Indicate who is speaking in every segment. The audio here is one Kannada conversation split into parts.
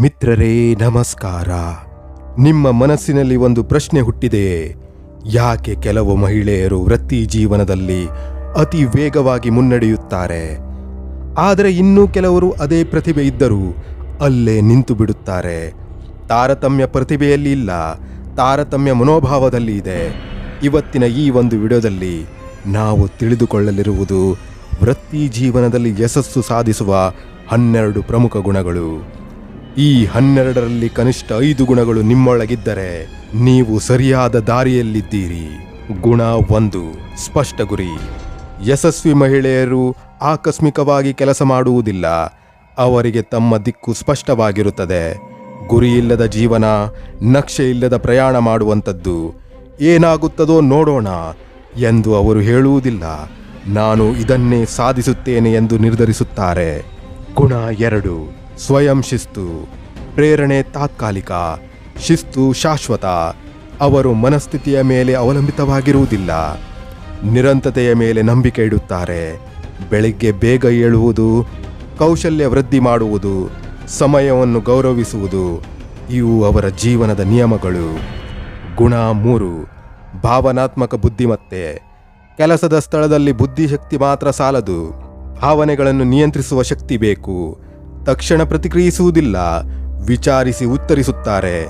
Speaker 1: ಮಿತ್ರರೇ, ನಮಸ್ಕಾರ. ನಿಮ್ಮ ಮನಸ್ಸಿನಲ್ಲಿ ಒಂದು ಪ್ರಶ್ನೆ ಹುಟ್ಟಿದೆಯೇ ಯಾಕೆ ಕೆಲವು ಮಹಿಳೆಯರು ವೃತ್ತಿ ಜೀವನದಲ್ಲಿ ಅತಿ ವೇಗವಾಗಿ ಮುನ್ನಡೆಯುತ್ತಾರೆ? ಆದರೆ ಇನ್ನೂ ಕೆಲವರು ಅದೇ ಪ್ರತಿಭೆ ಇದ್ದರೂ ಅಲ್ಲೇ ನಿಂತು ಬಿಡುತ್ತಾರೆ. ತಾರತಮ್ಯ ಪ್ರತಿಭೆಯಲ್ಲಿ ಇಲ್ಲ, ತಾರತಮ್ಯ ಮನೋಭಾವದಲ್ಲಿ ಇದೆ. ಇವತ್ತಿನ ಈ ಒಂದು ವಿಡಿಯೋದಲ್ಲಿ ನಾವು ತಿಳಿದುಕೊಳ್ಳಲಿರುವುದು ವೃತ್ತಿ ಜೀವನದಲ್ಲಿ ಯಶಸ್ಸು ಸಾಧಿಸುವ ಹನ್ನೆರಡು ಪ್ರಮುಖ ಗುಣಗಳು. ಈ ಹನ್ನೆರಡರಲ್ಲಿ ಕನಿಷ್ಠ ಐದು ಗುಣಗಳು ನಿಮ್ಮೊಳಗಿದ್ದರೆ ನೀವು ಸರಿಯಾದ ದಾರಿಯಲ್ಲಿದ್ದೀರಿ. ಗುಣ ಒಂದು, ಸ್ಪಷ್ಟ ಗುರಿ. ಯಶಸ್ವಿ ಮಹಿಳೆಯರು ಆಕಸ್ಮಿಕವಾಗಿ ಕೆಲಸ ಮಾಡುವುದಿಲ್ಲ. ಅವರಿಗೆ ತಮ್ಮ ದಿಕ್ಕು ಸ್ಪಷ್ಟವಾಗಿರುತ್ತದೆ. ಗುರಿ ಇಲ್ಲದ ಜೀವನ ನಕ್ಷೆ ಇಲ್ಲದ ಪ್ರಯಾಣ ಮಾಡುವಂಥದ್ದು. ಏನಾಗುತ್ತದೋ ನೋಡೋಣ ಎಂದು ಅವರು ಹೇಳುವುದಿಲ್ಲ. ನಾನು ಇದನ್ನೇ ಸಾಧಿಸುತ್ತೇನೆ ಎಂದು ನಿರ್ಧರಿಸುತ್ತಾರೆ. ಗುಣ ಎರಡು ಸ್ವಯಂ ಶಿಸ್ತು, ಪ್ರೇರಣೆ ತಾತ್ಕಾಲಿಕ, ಶಿಸ್ತು ಶಾಶ್ವತ, ಅವರು ಮನಸ್ಥಿತಿಯ ಮೇಲೆ ಅವಲಂಬಿತವಾಗಿರುವುದಿಲ್ಲ. ನಿರಂತತೆಯ ಮೇಲೆ ನಂಬಿಕೆ ಇಡುತ್ತಾರೆ. ಬೆಳಿಗ್ಗೆ ಬೇಗ ಏಳುವುದು, ಕೌಶಲ್ಯ ವೃದ್ಧಿ ಮಾಡುವುದು, ಸಮಯವನ್ನು ಗೌರವಿಸುವುದು, ಇವು ಅವರ ಜೀವನದ ನಿಯಮಗಳು. ಗುಣ ಮೂರು, ಭಾವನಾತ್ಮಕ ಬುದ್ಧಿಮತ್ತೆ. ಕೆಲಸದ ಸ್ಥಳದಲ್ಲಿ ಬುದ್ಧಿಶಕ್ತಿ ಮಾತ್ರ ಸಾಲದು. ಭಾವನೆಗಳನ್ನು ನಿಯಂತ್ರಿಸುವ ಶಕ್ತಿ ಬೇಕು. ತಕ್ಷಣ ಪ್ರತಿಕ್ರಿಯಿಸುವುದಿಲ್ಲ, ವಿಚಾರಿಸಿ ಉತ್ತರಿಸುತ್ತಾರೆ,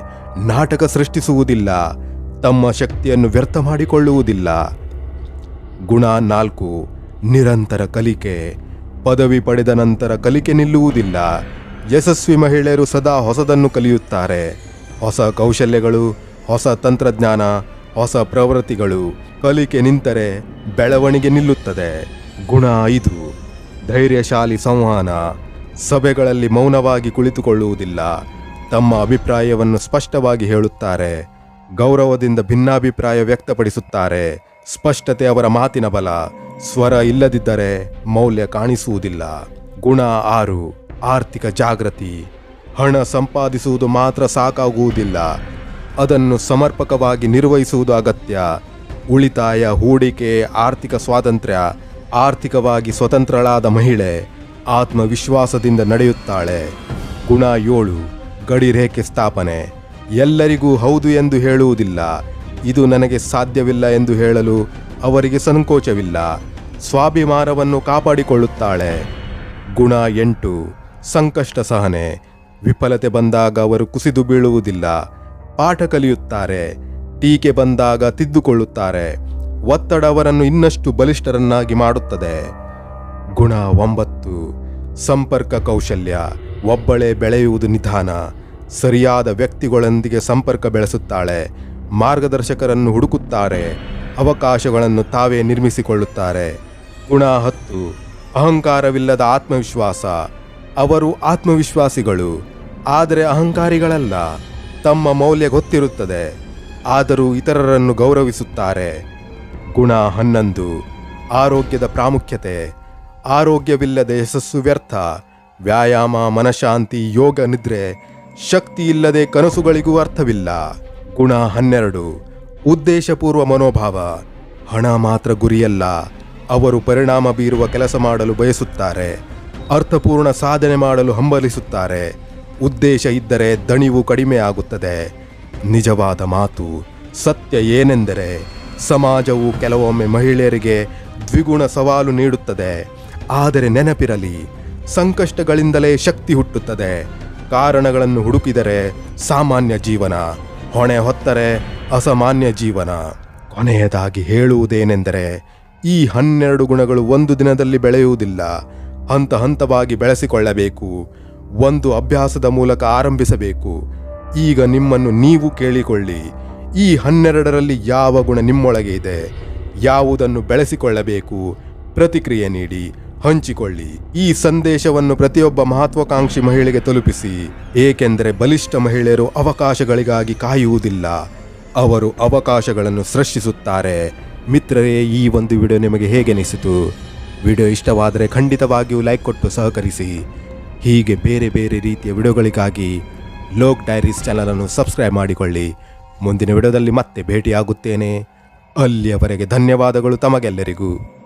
Speaker 1: ನಾಟಕ ಸೃಷ್ಟಿಸುವುದಿಲ್ಲ, ತಮ್ಮ ಶಕ್ತಿಯನ್ನು ವ್ಯರ್ಥ ಮಾಡಿಕೊಳ್ಳುವುದಿಲ್ಲ. ಗುಣ ನಾಲ್ಕು, ನಿರಂತರ ಕಲಿಕೆ. ಪದವಿ ಪಡೆದ ನಂತರ ಕಲಿಕೆ ನಿಲ್ಲುವುದಿಲ್ಲ, ಯಶಸ್ವಿ ಮಹಿಳೆಯರು ಸದಾ ಹೊಸದನ್ನು ಕಲಿಯುತ್ತಾರೆ. ಹೊಸ ಕೌಶಲ್ಯಗಳು, ಹೊಸ ತಂತ್ರಜ್ಞಾನ, ಹೊಸ ಪ್ರವೃತ್ತಿಗಳು, ಕಲಿಕೆ ನಿಂತರೆ ಬೆಳವಣಿಗೆ ನಿಲ್ಲುತ್ತದೆ. ಗುಣ ಐದು, ಧೈರ್ಯಶಾಲಿ ಸಂವಹನ. ಸಭೆಗಳಲ್ಲಿ ಮೌನವಾಗಿ ಕುಳಿತುಕೊಳ್ಳುವುದಿಲ್ಲ. ತಮ್ಮ ಅಭಿಪ್ರಾಯವನ್ನು ಸ್ಪಷ್ಟವಾಗಿ ಹೇಳುತ್ತಾರೆ. ಗೌರವದಿಂದ ಭಿನ್ನಾಭಿಪ್ರಾಯ ವ್ಯಕ್ತಪಡಿಸುತ್ತಾರೆ. ಸ್ಪಷ್ಟತೆ ಅವರ ಮಾತಿನ ಬಲ. ಸ್ವರ ಇಲ್ಲದಿದ್ದರೆ ಮೌಲ್ಯ ಕಾಣಿಸುವುದಿಲ್ಲ. ಗುಣ ಆರು. ಆರ್ಥಿಕ ಜಾಗೃತಿ. ಹಣ ಸಂಪಾದಿಸುವುದು ಮಾತ್ರ ಸಾಕಾಗುವುದಿಲ್ಲ. ಅದನ್ನು ಸಮರ್ಪಕವಾಗಿ ನಿರ್ವಹಿಸುವುದು ಅಗತ್ಯ. ಉಳಿತಾಯ, ಹೂಡಿಕೆ, ಆರ್ಥಿಕ ಸ್ವಾತಂತ್ರ್ಯ, ಆರ್ಥಿಕವಾಗಿ ಸ್ವತಂತ್ರಳಾದ ಮಹಿಳೆ. ಆತ್ಮವಿಶ್ವಾಸದಿಂದ ನಡೆಯುತ್ತಾಳೆ. ಗುಣ ಏಳು ಗಡಿರೇಖೆ ಸ್ಥಾಪನೆ. ಎಲ್ಲರಿಗೂ ಹೌದು ಎಂದು ಹೇಳುವುದಿಲ್ಲ. ಇದು ನನಗೆ ಸಾಧ್ಯವಿಲ್ಲ ಎಂದು ಹೇಳಲು ಅವರಿಗೆ ಸಂಕೋಚವಿಲ್ಲ. ಸ್ವಾಭಿಮಾನವನ್ನು ಕಾಪಾಡಿಕೊಳ್ಳುತ್ತಾಳೆ. ಗುಣ ಎಂಟು, ಸಂಕಷ್ಟ ಸಹನೆ. ವಿಫಲತೆ ಬಂದಾಗ ಅವರು ಕುಸಿದು ಬೀಳುವುದಿಲ್ಲ. ಪಾಠ ಕಲಿಯುತ್ತಾರೆ. ಟೀಕೆ ಬಂದಾಗ ತಿದ್ದುಕೊಳ್ಳುತ್ತಾರೆ. ಒತ್ತಡ ಅವರನ್ನು ಇನ್ನಷ್ಟು ಬಲಿಷ್ಠರನ್ನಾಗಿ ಮಾಡುತ್ತದೆ. ಗುಣ ಒಂಬತ್ತು. ಸಂಪರ್ಕ ಕೌಶಲ್ಯ. ಒಬ್ಬಳೇ ಬೆಳೆಯುವುದು ನಿಧಾನ. ಸರಿಯಾದ ವ್ಯಕ್ತಿಗಳೊಂದಿಗೆ ಸಂಪರ್ಕ ಬೆಳೆಸುತ್ತಾಳೆ. ಮಾರ್ಗದರ್ಶಕರನ್ನು ಹುಡುಕುತ್ತಾರೆ. ಅವಕಾಶಗಳನ್ನು ತಾವೇ ನಿರ್ಮಿಸಿಕೊಳ್ಳುತ್ತಾರೆ. ಗುಣ ಹತ್ತು. ಅಹಂಕಾರವಿಲ್ಲದ ಆತ್ಮವಿಶ್ವಾಸ. ಅವರು ಆತ್ಮವಿಶ್ವಾಸಿಗಳು. ಆದರೆ ಅಹಂಕಾರಿಗಳಲ್ಲ. ತಮ್ಮ ಮೌಲ್ಯ ಗೊತ್ತಿರುತ್ತದೆ. ಆದರೂ ಇತರರನ್ನು ಗೌರವಿಸುತ್ತಾರೆ. ಗುಣ ಹನ್ನೊಂದು. ಆರೋಗ್ಯದ ಪ್ರಾಮುಖ್ಯತೆ. ಆರೋಗ್ಯವಿಲ್ಲದ ಯಶಸ್ಸು ವ್ಯರ್ಥ. ವ್ಯಾಯಾಮ, ಮನಶಾಂತಿ, ಯೋಗ, ನಿದ್ರೆ ಶಕ್ತಿ ಇಲ್ಲದೆ ಕನಸುಗಳಿಗೂ ಅರ್ಥವಿಲ್ಲ. ಗುಣ ಹನ್ನೆರಡು. ಉದ್ದೇಶಪೂರ್ವ ಮನೋಭಾವ. ಹಣ ಮಾತ್ರ ಗುರಿಯಲ್ಲ. ಅವರು ಪರಿಣಾಮ ಬೀರುವ ಕೆಲಸ ಮಾಡಲು ಬಯಸುತ್ತಾರೆ. ಅರ್ಥಪೂರ್ಣ ಸಾಧನೆ ಮಾಡಲು ಹಂಬಲಿಸುತ್ತಾರೆ. ಉದ್ದೇಶ ಇದ್ದರೆ ದಣಿವು ಕಡಿಮೆ ಆಗುತ್ತದೆ. ನಿಜವಾದ ಮಾತು, ಸತ್ಯ ಏನೆಂದರೆ, ಸಮಾಜವು ಕೆಲವೊಮ್ಮೆ ಮಹಿಳೆಯರಿಗೆ ದ್ವಿಗುಣ ಸವಾಲು ನೀಡುತ್ತದೆ. ಆದರೆ ನೆನಪಿರಲಿ, ಸಂಕಷ್ಟಗಳಿಂದಲೇ ಶಕ್ತಿ ಹುಟ್ಟುತ್ತದೆ. ಕಾರಣಗಳನ್ನು ಹುಡುಕಿದರೆ ಸಾಮಾನ್ಯ ಜೀವನ, ಹೊಣೆ ಹೊತ್ತರೆ ಅಸಾಮಾನ್ಯ ಜೀವನ. ಕೊನೆಯದಾಗಿ ಹೇಳುವುದೇನೆಂದರೆ, ಈ ಹನ್ನೆರಡು ಗುಣಗಳು ಒಂದು ದಿನದಲ್ಲಿ ಬೆಳೆಯುವುದಿಲ್ಲ. ಹಂತ ಹಂತವಾಗಿ ಬೆಳೆಸಿಕೊಳ್ಳಬೇಕು, ಒಂದು ಅಭ್ಯಾಸದ ಮೂಲಕ ಆರಂಭಿಸಬೇಕು. ಈಗ ನಿಮ್ಮನ್ನು ನೀವು ಕೇಳಿಕೊಳ್ಳಿ, ಈ ಹನ್ನೆರಡರಲ್ಲಿ ಯಾವ ಗುಣ ನಿಮ್ಮೊಳಗೆ ಇದೆ? ಯಾವುದನ್ನು ಬೆಳೆಸಿಕೊಳ್ಳಬೇಕು? ಪ್ರತಿಕ್ರಿಯೆ ನೀಡಿ. ಹಂಚಿಕೊಳ್ಳಿ. ಈ ಸಂದೇಶವನ್ನು ಪ್ರತಿಯೊಬ್ಬ ಮಹತ್ವಾಕಾಂಕ್ಷಿ ಮಹಿಳೆಗೆ ತಲುಪಿಸಿ. ಏಕೆಂದರೆ ಬಲಿಷ್ಠ ಮಹಿಳೆಯರು ಅವಕಾಶಗಳಿಗಾಗಿ ಕಾಯುವುದಿಲ್ಲ. ಅವರು ಅವಕಾಶಗಳನ್ನು ಸೃಷ್ಟಿಸುತ್ತಾರೆ. ಮಿತ್ರರೇ, ಈ ಒಂದು ವಿಡಿಯೋ ನಿಮಗೆ ಹೇಗೆನಿಸಿತು ವಿಡಿಯೋ ಇಷ್ಟವಾದರೆ ಖಂಡಿತವಾಗಿಯೂ ಲೈಕ್ ಕೊಟ್ಟು ಸಹಕರಿಸಿ. ಹೀಗೆ ಬೇರೆ ಬೇರೆ ರೀತಿಯ ವಿಡಿಯೋಗಳಿಗಾಗಿ ಲೋಕ್ ಡೈರೀಸ್ ಚಾನಲನ್ನು ಸಬ್ಸ್ಕ್ರೈಬ್ ಮಾಡಿಕೊಳ್ಳಿ. ಮುಂದಿನ ವಿಡಿಯೋದಲ್ಲಿ ಮತ್ತೆ ಭೇಟಿಯಾಗುತ್ತೇನೆ. ಅಲ್ಲಿಯವರೆಗೆ ಧನ್ಯವಾದಗಳು ತಮಗೆಲ್ಲರಿಗೂ.